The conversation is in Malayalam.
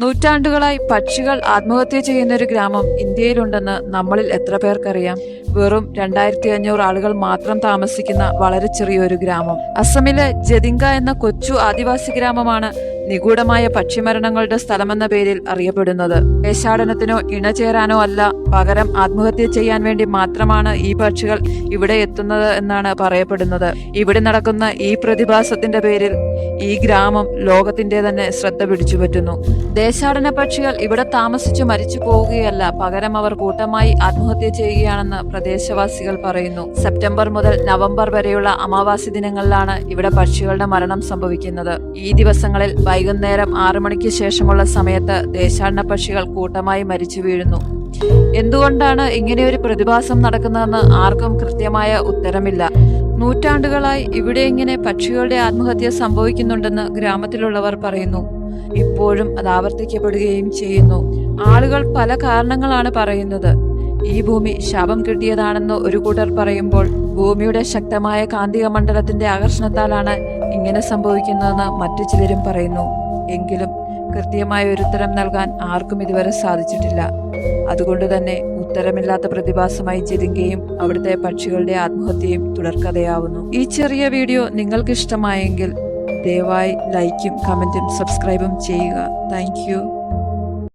നൂറ്റാണ്ടുകളായി പക്ഷികൾ ആത്മഹത്യ ചെയ്യുന്ന ഒരു ഗ്രാമം ഇന്ത്യയിലുണ്ടെന്ന് നമ്മളിൽ എത്ര പേർക്കറിയാം? വെറും രണ്ടായിരത്തി അഞ്ഞൂറ് ആളുകൾ മാത്രം താമസിക്കുന്ന വളരെ ചെറിയൊരു ഗ്രാമം. അസമിലെ ജതിങ്ക എന്ന കൊച്ചു ആദിവാസി ഗ്രാമമാണ് നിഗൂഢമായ പക്ഷിമരണങ്ങളുടെ സ്ഥലമെന്ന പേരിൽ അറിയപ്പെടുന്നത്. ദേശാടനത്തിനോ ഇണചേരാനോ അല്ല പകരം ആത്മഹത്യ ചെയ്യാൻ വേണ്ടി മാത്രമാണ് ഈ പക്ഷികൾ ഇവിടെ എത്തുന്നത് എന്നാണ് പറയപ്പെടുന്നത്. ഇവിടെ നടക്കുന്ന ഈ പ്രതിഭാസത്തിന്റെ പേരിൽ ഈ ഗ്രാമം ലോകത്തിന്റെ തന്നെ ശ്രദ്ധ പിടിച്ചുപറ്റുന്നു. ദേശാടന പക്ഷികൾ ഇവിടെ താമസിച്ചു മരിച്ചു പോവുകയല്ല പകരം അവർ കൂട്ടമായി ആത്മഹത്യ ചെയ്യുകയാണെന്ന് പ്രദേശവാസികൾ പറയുന്നു. സെപ്റ്റംബർ മുതൽ നവംബർ വരെയുള്ള അമാവാസി ദിനങ്ങളിലാണ് ഇവിടെ പക്ഷികളുടെ മരണം സംഭവിക്കുന്നത്. ഈ ദിവസങ്ങളിൽ വൈകുന്നേരം ആറു മണിക്ക് ശേഷമുള്ള സമയത്ത് ദേശാടന പക്ഷികൾ കൂട്ടമായി മരിച്ചു വീഴുന്നു. എന്തുകൊണ്ടാണ് ഇങ്ങനെയൊരു പ്രതിഭാസം നടക്കുന്നതെന്ന് ആർക്കും കൃത്യമായ ഉത്തരമില്ല. നൂറ്റാണ്ടുകളായി ഇവിടെ ഇങ്ങനെ പക്ഷികളുടെ ആത്മഹത്യ സംഭവിക്കുന്നുണ്ടെന്ന് ഗ്രാമത്തിലുള്ളവർ പറയുന്നു. ഇപ്പോഴും അത് ആവർത്തിക്കപ്പെടുകയും ചെയ്യുന്നു. ആളുകൾ പല കാരണങ്ങളാണ് പറയുന്നത്. ഈ ഭൂമി ശാപം കിട്ടിയതാണെന്ന് ഒരു കൂട്ടർ പറയുമ്പോൾ ഭൂമിയുടെ ശക്തമായ കാന്തിക മണ്ഡലത്തിന്റെ ആകർഷണത്താലാണ് ഇങ്ങനെ സംഭവിക്കുന്നതെന്ന് മറ്റു ചിലരും പറയുന്നു. എങ്കിലും കൃത്യമായ ഒരു ഉത്തരം നൽകാൻ ആർക്കും ഇതുവരെ സാധിച്ചിട്ടില്ല. അതുകൊണ്ട് തന്നെ ഉത്തരമില്ലാത്ത പ്രതിഭാസമായി ജതിങ്കയും അവിടുത്തെ പക്ഷികളുടെ ആത്മഹത്യയും തുടർക്കഥയാവുന്നു. ഈ ചെറിയ വീഡിയോ നിങ്ങൾക്ക് ഇഷ്ടമായെങ്കിൽ ദയവായി ലൈക്കും കമന്റും സബ്സ്ക്രൈബും ചെയ്യുക. താങ്ക്